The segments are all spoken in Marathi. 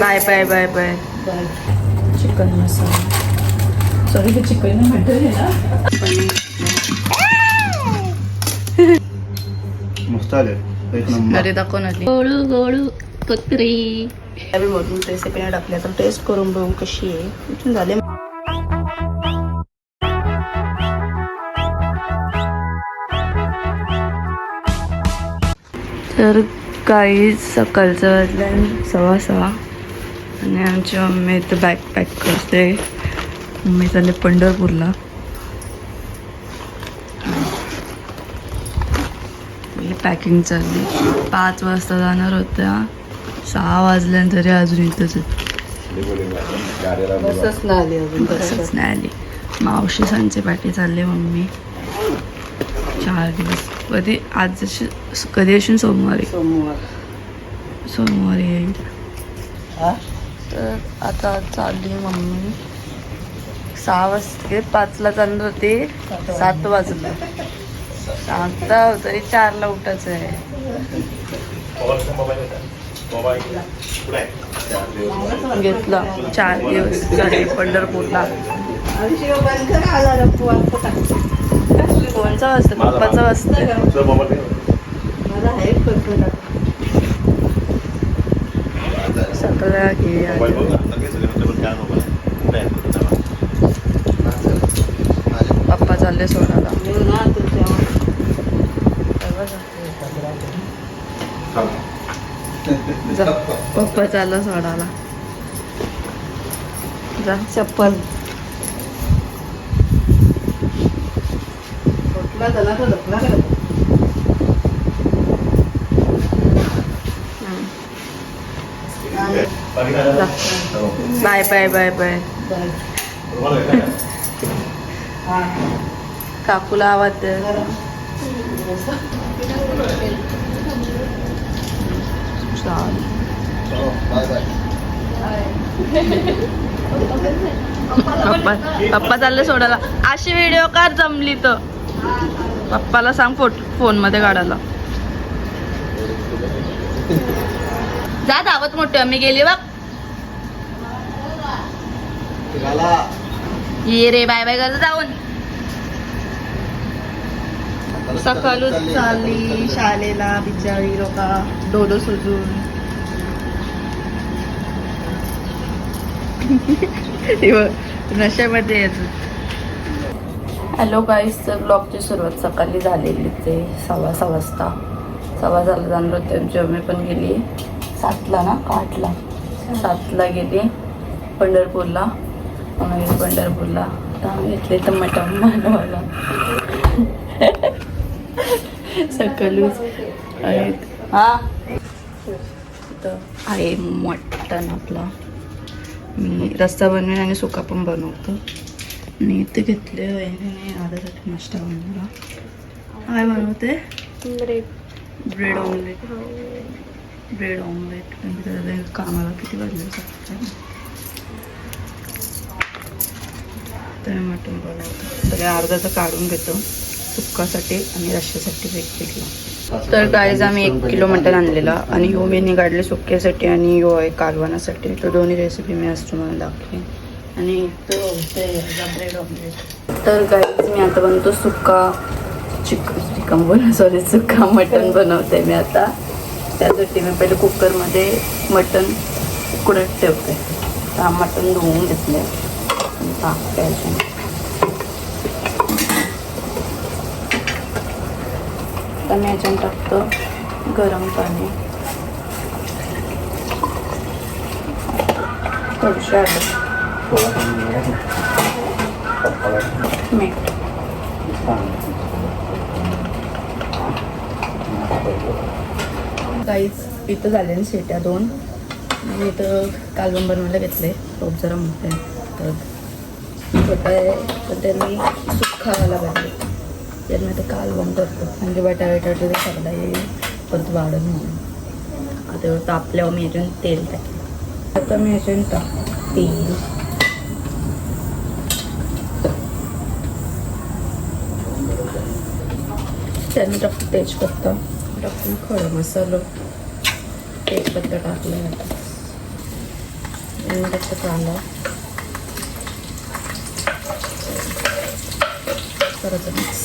Bye bye bye bye. Chicken masala. Sorry हे चिकन मटन आहे ना? मस्त आले. एक नंबर. घरी दाखवून आली गोळू गोळू कुत्री आम्ही मधून रेसिपी नाही टाकल्या तर टेस्ट करून बघू कशी आहे. इथून झाले. तर काही सकाळचं वाजल्या सव्वा सहा. आणि आमची मम्मी इथं बॅग पॅक करते. मम्मी चालले पंढरपूरला. पॅकिंग चालली. पाच वाजता जाणार होत्या. सहा वाजल्यानंतर अजून इथंच. बसच आली नाही आली. मावशी सांचे पाठी चालले मम्मी. चार दिवस. कधी आज जशी कधी असून सोमवारी? सोमवार. सोमवारी येईल तर आता चालली मम्मी. सहा वाजते पाचला चालत होते. सात वाजला. सांगता तरी चारला उठायचं आहे. घेतला. चार दिवस झाले पंढरपूरला. कोणचा वाजता? पप्पाचा वाजता. सगळ्या घे पप्पा चालले सोडायला. पप्पा चालला सोडायला. जा चप्पल. तर धपला का बाय बाय बाय बाय. काकूला आवाज पप्पा पप्पा चालले सोडायला. अशी व्हिडिओ कार जमली तर? पप्पाला सांग फोट फोनमध्ये काढायला. जा धावत मोठे मी गेली बघ. ये रे बाय बाय कर जाऊन. सकाळूच चालली शाळेला बिचारी लोका डोडो सुजून. नशेमध्ये येत हॅलो गाईस तर ब्लॉगची सुरुवात सकाळी झालेली ते सव्वा सहा वाजता. सव्वा झाला जाणार होते आमची मम्मी पण गेली. सातला ना का आठला. सातला गेली. पंढरपूरला. गेली पंढरपूरला. आता आम्ही घेतले तर मटण बनवायला. सकाळीच आहेत. हा? इथं आहे मटण आपला. मी रस्ता बनवेन आणि सुका पण बनवतो. आणि इथे घेतले वहिनीने आधासाठी नाश्ता बनवला. काय बनवते? Bread. Bread omelette. Bread omelette. म्हणजे कामाला किती वाजले तर मटण बनवतो. सगळ्या अर्धाचं काढून घेतो. सुक्कासाठी आणि रश्श्यासाठी वेगवेगळा तर काहीच आम्ही एक किलो मटण आणलेला आणि यो मी काढले सुक्यासाठी आणि यो आहे कालवणासाठी तो दोन्ही रेसिपी मी आज तुम्हाला दाखवेन. आणि तो ब्रेड ऑमलेट तर काहीच मी आता बनवतो सुक्का चिकन चिकन बनव सॉरी सुक्का मटण बनवते मी आता. त्यासाठी मी पहिले कुकरमध्ये मटण उकडत ठेवते. हा मटण धुवून घेतले आणि ताक प्यायचे आता मी याच्यात टाकतो. गरम पाणी. थोडीशी आलं. मीठ. काहीच इथं झाले ना शेट्या दोन. मी इथं कालवण बनवायला घेतले. खूप जरा मोठे तर छोटा आहे तर त्यांनी सुखावाला पाहिजे तर मी आता कालवण करतो. म्हणजे बटाटा बटाटे सगळा येईल परत वाढत म्हणून आता तापल्यावर मी अजून तेल टाकेल आता मी अजून ताप तेल त्याने टाकतो तेजपत्ता. टाकून खडं मसालो. तेजपत्ता टाकला आता. आणि टाकतो कांदा. करायचं मिक्स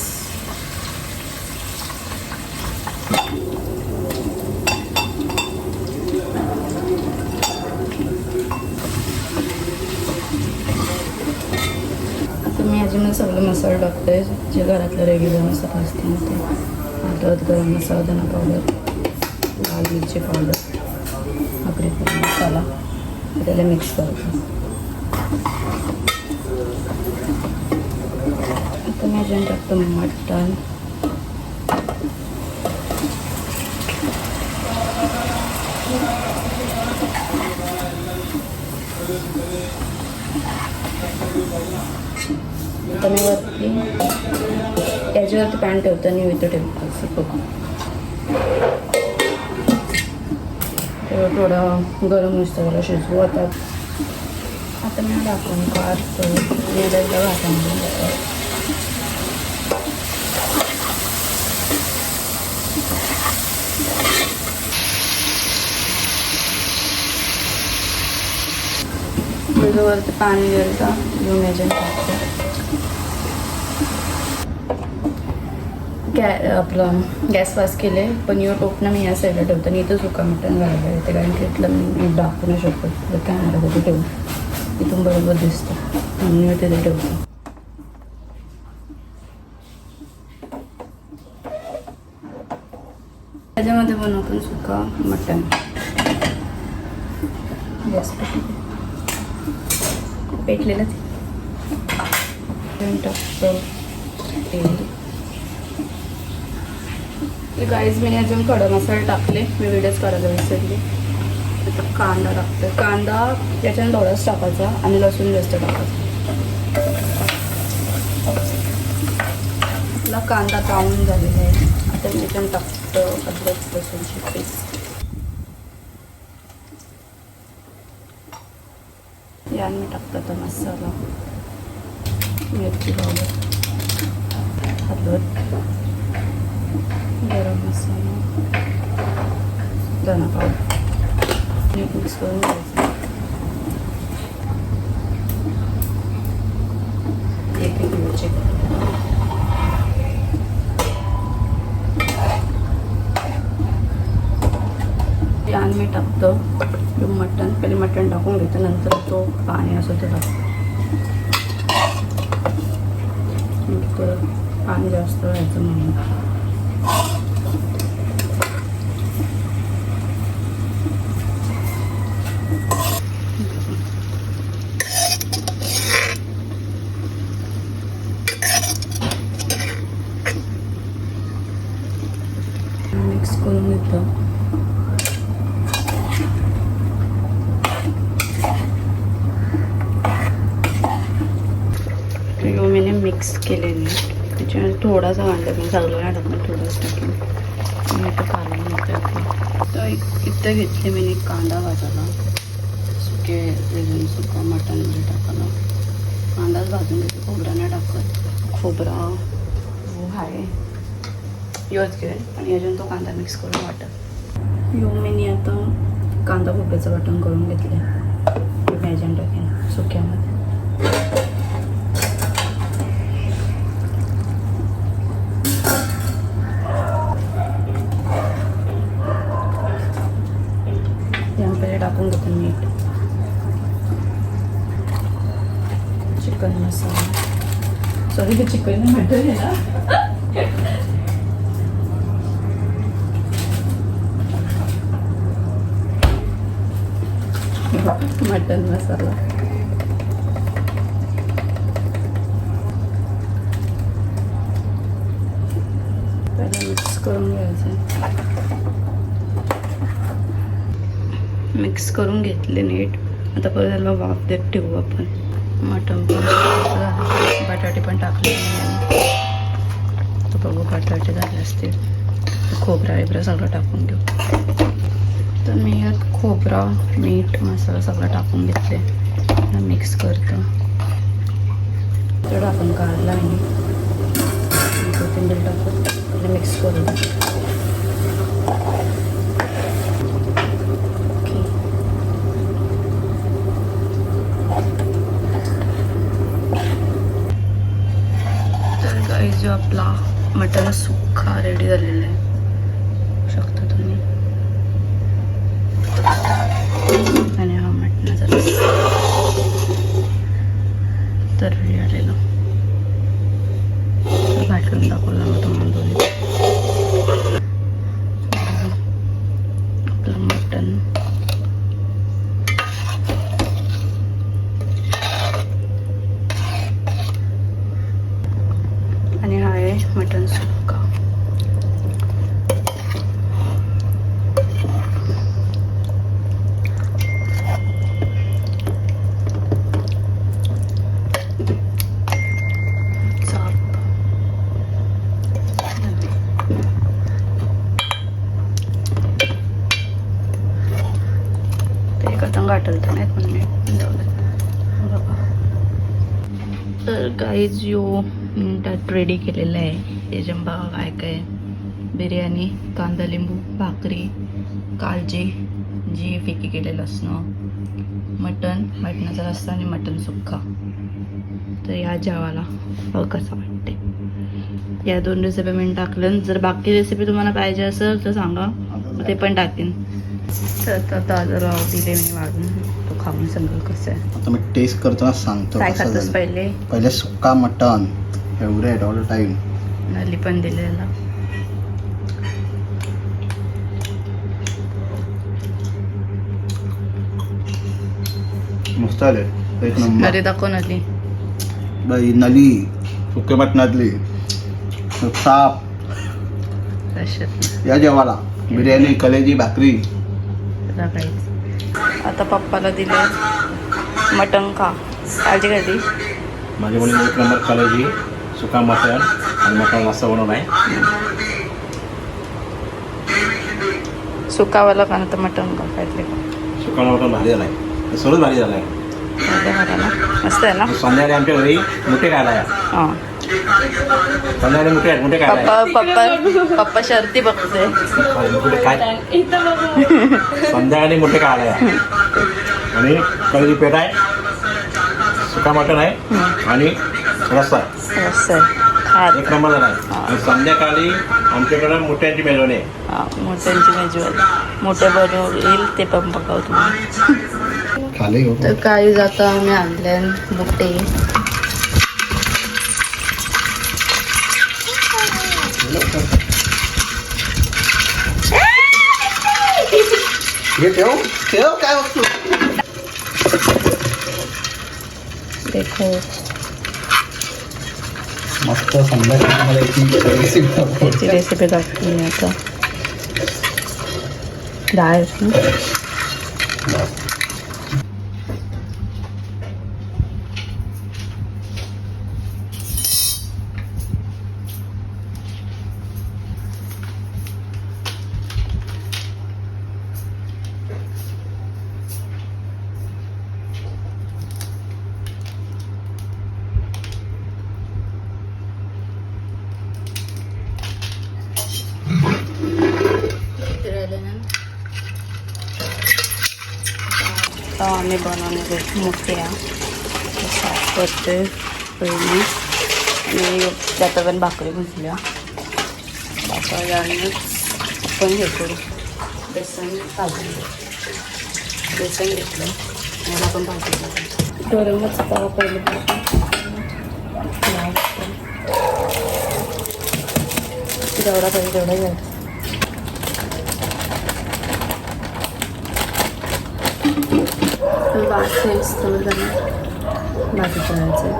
आता मी अजून सगळे मसाले टाकते जे घरातले रेग्युलर मसाला असतील ते. हळद गरम मसाला धना पावडर लाल मिरची पावडर आगरी मसाला त्याला मिक्स करतो. आता मी अजून टाकतो मटण वरती याच्यावरती पॅन ठेवतो आणि इथं ठेवतो असं बघू तेव्हा थोडं गरम नुसतं त्याला शिजवू आता. आता मी दाखवून काढतो वेळेला घाटामध्ये वरती पाणी गेलं घेऊन याच्यात गॅ आपलं गॅस पास केले पण यो टोपणं मी या साईडला ठेवतो. आणि इथं सुका मटण घालायला येते कारण की इथलं मी दाखवू नाही शकत. कॅमेरा तिथे ठेवू इथून बरोबर दिसतं. म्हणून मी तिथे ठेवतो. त्याच्यामध्ये बनवतो सुका मटण. गॅस पेटलेलं ते टाकतो गाईज मी अजून खडा मसाला टाकले. मी व्हिडिओज करायला विसरले आता कांदा टाकते. कांदा याच्यानं थोडाच टाकायचा आणि लसूण जास्त टाकायचा. आपला कांदा ब्राऊन झालेला आहे. आता मी याच्यानं टाकतो अद्रक लसूणची पेस्ट यान मी टाकतो आता मसाला मिरची पावडर हळद. गरम मसाला. धना पावडर. हे मिक्स करून घ्यायचं. एक एक मिरची यान मी टाकतो. मटण पहिले मटण टाकून घेतो नंतर तो पाणी असं तो टाकतो नंतर पाणी जास्त व्हायचं म्हणून मिक्स करून घेतो यो मी मिक्स केलेले थोडासा कांदा मी सगळं नाही थोडासा टाकून. मी इथं काढून घेते आपलं तर एक- इथं घेतले मी एक कांदा भाजायला. सुके वेगळी सुका मटणमध्ये टाकायला. कांदाच भाजून घेते खोबरा नाही टाकत. खोबरा. हो आहे. योच घेईल आणि अजून तो कांदा मिक्स करून वाटत यो मी आता कांदा खोबऱ्याचं वाटण करून घेतलं व्याजन टाकेन सुक्यामध्ये त्यामध्ये टाकून घेतो मीठ चिकन मसाला चिकन मटन आहे ना? मटन मसाला. मिक्स करून घ्यायचं. मिक्स करून घेतले नीट. आता परत त्याला वाफ देत ठेवू आपण. मटण पण. बटाटे पण टाकले तर बघू बटाटे झाले असतील खोबरा बिबरा सगळं टाकून घेऊ. तर मी यात खोबरा मीठ मसाला सगळं टाकून घेतले. मिक्स करतो. तर आपण काढला आणि कोथिंबीर टाकून मिक्स करू जो आपला मटण सुक्का रेडी झालेला आहे. शकता तुम्ही? आणि हा मटणाचा रस्सा. तर रेडी आलेला. घाटून दाखवला मग तुम्हाला दोन्ही आपलं मटण आणि हा आहे मटण सुक्का चाप ते कथं गाठल तर नाहीत पण मी जाऊ दे. बघा तर यो मिनटात रेडी केलेलं आहे. त्याच्या बघा काय काय? बिर्याणी कांदा लिंबू भाकरी कालजी जी फिकी केलेलं असणं. मटण मटणाचा रस्सा आणि मटण सुक्का. तर या जेवाला कसं वाटते या दोन रेसिपी मी टाकलं जर बाकी रेसिपी तुम्हाला पाहिजे असेल तर सांगा. ते पण टाकेन. तर आता जरा दिले मी वाढून. खाऊन सांगेल कसं आहे. आता मी टेस्ट करताना सांगतो काय कसं खातोस झालं. पहिले? पहिले सुक्का मटन फेवरेट ऑल टाइम नली पण दिलेला मस्त आले एक नंबर. दाखव नली. बाई नली. सुके मटणातली. साप. रश्यात या जेवाला बिर्याणी कलेजी भाकरी. काहीच. आता पप्पाला दिले मटण खा. काळजी काढली माझ्या मुलीने एक नंबर कलेजी सुका मटण आणि मटण रस्सा बनवला आहे सुकावाला का तर मटण का काहीतरी सुका मटण भारी झाला आहे सर्वच भारी झाला आहे मस्त आहे ना? संध्याकाळी आमच्या घरी मुठे खायला या. हां. संध्याकाळी मुठे आहेत मुठे खायला पप्पा पप्पा पप्पा शर्ती बघते. मुठे काय संध्याकाळी मुठे खायला या आणि कलेजी पेट आहे. सुका मटण आहे. आणि रस्सा आहे. मस्त आहे. खा एक नंबर आहे. आणि संध्याकाळी आमच्याकडे मोठ्यांची मेजवानी आहे. हां मोठ्यांची मेजवानी मोठे बनवून येईल ते पण बघाव तुम्ही खाली हो. तर काही जाता आम्ही आणले बुट्टे. हे ठेव. ठेव काय वस्तू? देखो. मस्त संध्याकाळी मला एक रेसिपी रेसिपी दाखवली मी आता. डाळ आहे ना? आता मोठ्या साफ करते पहिली आणि त्यात पण भाकरी घुसल्या भाकरी पण आपण हे करू बेसन भाजून बेसन घेतलं आणि पण भाजून गरमच तवा पहिले जेवढा पाहिजे तेवढा घ्यायचा वाचेस थोडं जरा भाजी करायचं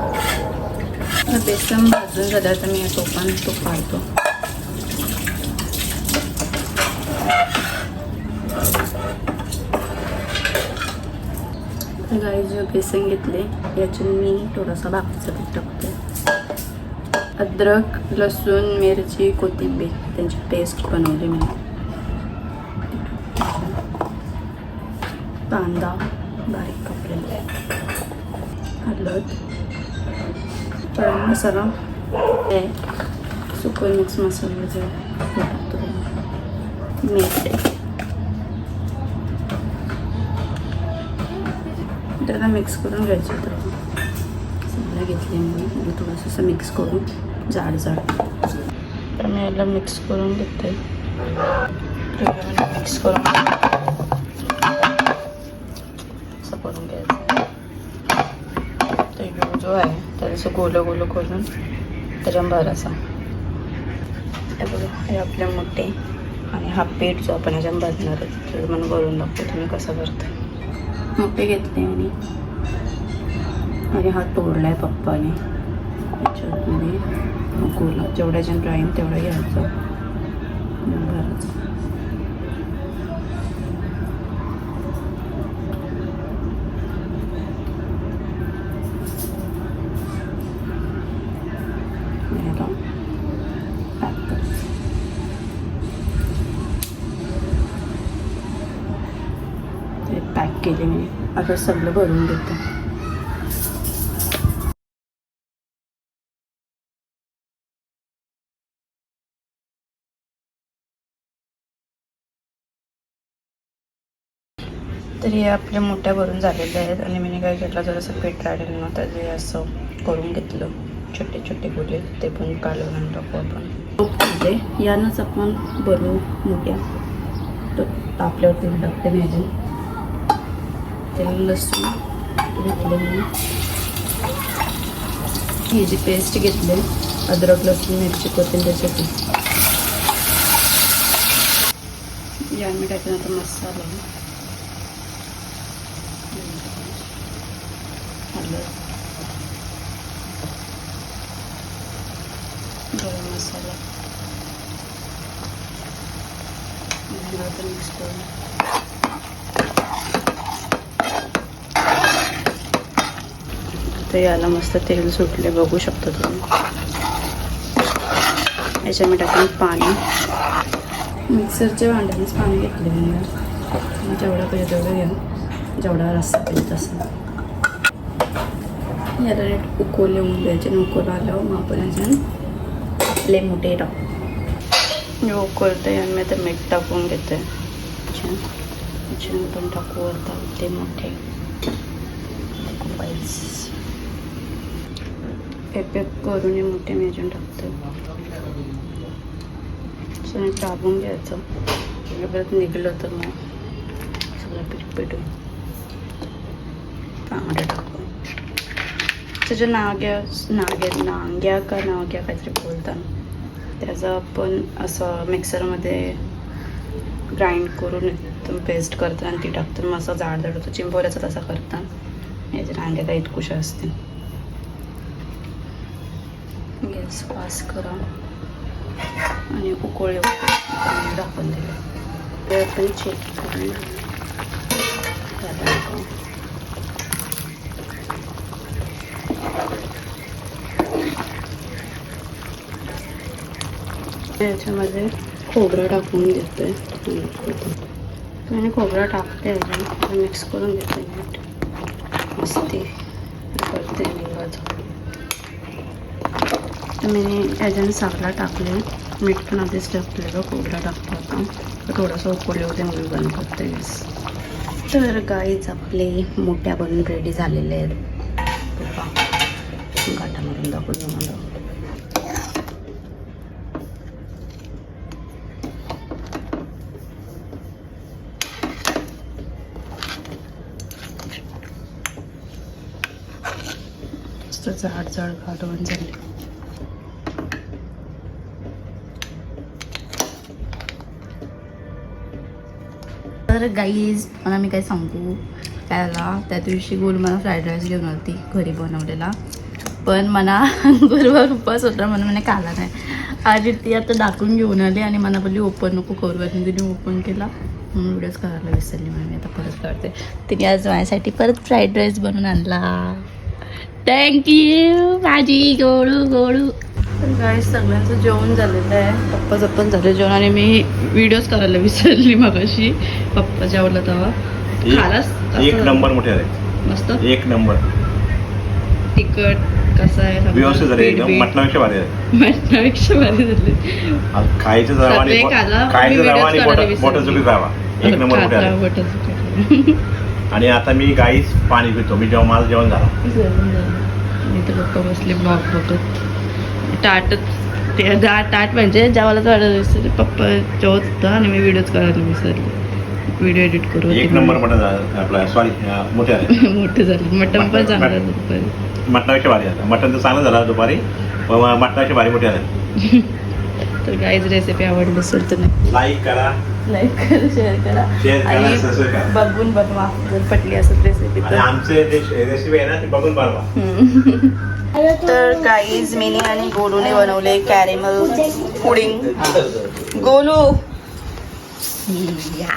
बेसन भाजून झालं तर मी टोपान तो काढतो गाई जे बेसन घेतले याच्यात मी थोडासा भाकरीचा पीठ टाकते. अद्रक लसूण मिरची कोथिंबीर त्यांची पेस्ट बनवली मी. कांदा. बारीक कापलेला हलद. गरम मसाला. हे. मिक्स मसाला जो हे मीठ. त्याला मिक्स करून घ्यायचं होतं. सगळं घेतले मी. म्हणजे थोडंसं असं मिक्स करून जाड जाड. तर मी याला मिक्स करून घेते मिक्स करून असं करून घ्यायचं तर ह्यो जो आहे त्याला असं गोलं गोलं करून त्याच्या भरायचा हे बघा हे आपले मोठे आणि हा पेट जो आपण ह्याच्यात भरणार आहे तर मला भरून दाखवतो तुम्ही कसं भरता? मोठे घेतले आणि आणि हा तोडलाय पप्पाने. याच्यामध्ये गोला जेवढ्या जण राहील तेवढा घ्यायचा. आणि भरायचा आणि आता pack करायचं. ते पॅक केले मी सगळं भरून देते. तर हे आपल्या मोठ्या भरून झालेल्या आहेत आणि मी काय केलं जरासं पीठ राहिलेलं ना तर असं करून घेतलं. छोटे छोटे गोले ते पण काढून आणि टाकू आपण ते म्हणजे यानंच आपण भरू मोठ्या. तर आपल्यावरती तेल टाकते भाजी तेल लसूण घेतलं मी ही जी पेस्ट घेतली अद्रक लसूण मिरची कोथिंबीरची पेस्ट या मी टाकल्यानंतर मसाला हळद गरम मसाला आणि आता मिक्स करून तर याला मस्त तेल सुटले बघू शकता तुम्ही. याच्या मी टाकून पाणी. मिक्सरच्या भांड्यानेच पाणी घेतले मी. जेवढा पाहिजे तेवढं घ्या जेवढा रस्सा पाहिजे तसा. याला नीट उकोल येऊन द्यायचे. उकोल आल्यावर मग आपण याच्यात आपले मोठे टाकू. हे उकळते आणि मी आता मीठ टाकून घेते. छान. छान पण टाकू आता ते मोठे. वाईस एक करून हे मोठे मी अजून टाकते. सगळं टाकून घ्यायचं. परत निघलं तर मग सगळं पीठ पीठ होईल तांबडं त्याच्या नाग्या नाग्या नांग्या का नाग्या काहीतरी बोलतात त्याचं आपण असं मिक्सरमध्ये ग्राइंड करून एकदम पेस्ट करतात आणि ती टाकतात मग असं जाड जाड होतं. चिंबोऱ्याचा तसा करतात याच्या नांग्या काही इतकुशा असते गॅस पास करा. आणि उकळे दाखवून दिले. ते आपण चेक करून याच्यामध्ये खोबरं टाकून देतोय आणि खोबरं टाकते अजून. मिक्स करून देते. मीठ मस्ती करते लिंबाचं तर मी याच्याने सावला टाकले. मीठ पण आधीच टाकलेलं खोबरं टाकलं होतं. थोडंसं उकळले होते म्हणून बंद करते. गॅस तर गाईज आपले मोठ्या बनून रेडी झालेले आहेत. गाठामधून दाखवून मला. जाड जाड घालवून झाले तर गाईज मला मी काय सांगू? त्याला त्या दिवशी गोल मला फ्राईड राईस घेऊन आली घरी बनवलेला. पण मला गुरुवार उपास होता म्हणून मला खाला नाही. आज ती आता दाखवून घेऊन आली आणि मला बोलली ओपन नको करू. आणि तिने ओपन केला. म्हणून व्हिडिओज करायला विसरली म्हणून मी आता परत करते तिने आज माझ्यासाठी परत फ्राईड राईस बनवून आणला. थँक्यू माझी गोळू गोळू. काय सगळ्यांचं जेवण झालेलं आहे. पप्पाचं पण झालं जेवण आणि मी व्हिडिओज करायला विसरली मगाशी. पप्पा जेवला तेव्हा. खालास? एक नंबर मोठे आले मस्त? एक नंबर तिखट कसं आहे? सगळं व्यवस्थित झाले. पीठ एकदम बीठ. मटणापेक्षा भारी आहे मटणापेक्षा भारी झाले. आज खायचं जावा आणि खायचं जावा जावा एक नंबर मोठे आले आता मी गाईच पाणी पितो. मी जेव्हा माझं जेवण झालं. जेवण झालं. मी तर पप्पा बसले ब्लॉग बघत. टाट ते दा- ताट म्हणजे जेवायला तर विसरले पप्पा जेवत होता आणि मी व्हिडिओच करायला विसरले व्हिडिओ एडिट करू. एक नंबर मटन झालं. आपला सॉरी मोठे आले मोठं झालं. मटण पण चांगलं. झालं दुपारी. मटणापेक्षा भारी आलं मटण तर चांगलं झालं दुपारी पण मटणापेक्षा भारी मोठे आले तर काहीच रेसिपी आवडली असेल तर लाईक करा. लाईक करा शेअर करा. आणि. बघून बनवा जर पटली असेल रेसिपी तर. आमचे रेसिपी आहे ना ती बघून बनवा. तर काहीच मिनी आणि गोलूने बनवले कॅरेमल पुडिंग गोलू! या.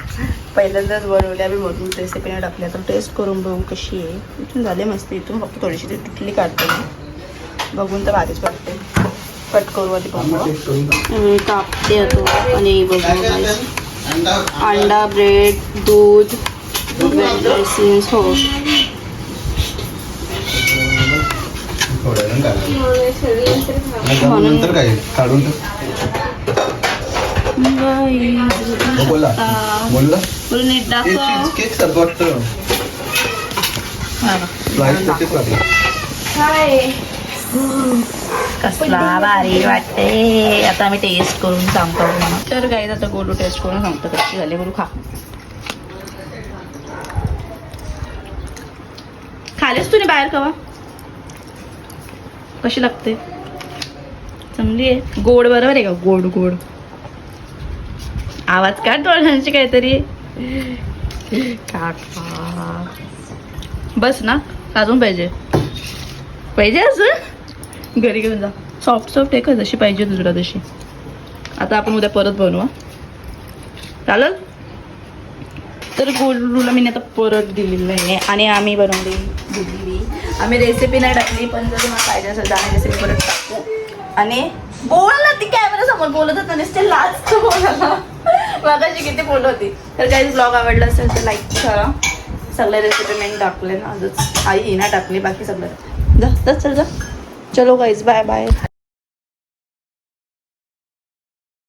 पहिल्यांदाच बनवले आम्ही म्हणून रेसिपीने टाकल्या तर टेस्ट करून बघू कशी आहे. इथून झाले मस्त इथून फक्त थोडीशी ती तुटली काढते. मी. बघून तर भारीच वाटते. कट करू आधी मी कापते आता आणि बघू. अंडा. ब्रेड दूध ड्रेसिंग हो. नंतर काय? काढून बोला बोलला केक सारखं वाटतं. लागली कसला भारी वाटते. आता आम्ही टेस्ट करून सांगतो तुम्हाला. तर काही आता गोलू टेस्ट करून सांगतो कशी झाली. गोलू खा. खालेस तुम्ही बाहेर कवा कशी लागते? चांगली आहे. गोड बरोबर आहे का? गोड गोड. आवाज काढ डोळ्यांची काहीतरी. बस ना. अजून पाहिजे. पाहिजे असं घरी घेऊन जा. सॉफ्ट सॉफ्ट आहे का जशी पाहिजे तुला तशी. आता आपण उद्या परत बनवू चालेल? तर गोलूला मी आता परत दिलेलं आहे आणि आम्ही बनवली दिलेली आम्ही रेसिपी नाही टाकली पण जर तुम्हाला पाहिजे असेल तर आम्ही रेसिपी परत टाकतो आणि बोल ना ती कॅमेरा समोर बोलत होता नसते लास्ट बोलायला. मागाशी किती बोलत होती. तर काही ब्लॉग आवडला असेल तर लाईक करा. सगळ्या रेसिपी मी टाकले ना आजच आई हिना टाकली बाकी सगळं. जा चल जा. चलो गाईज बाय बाय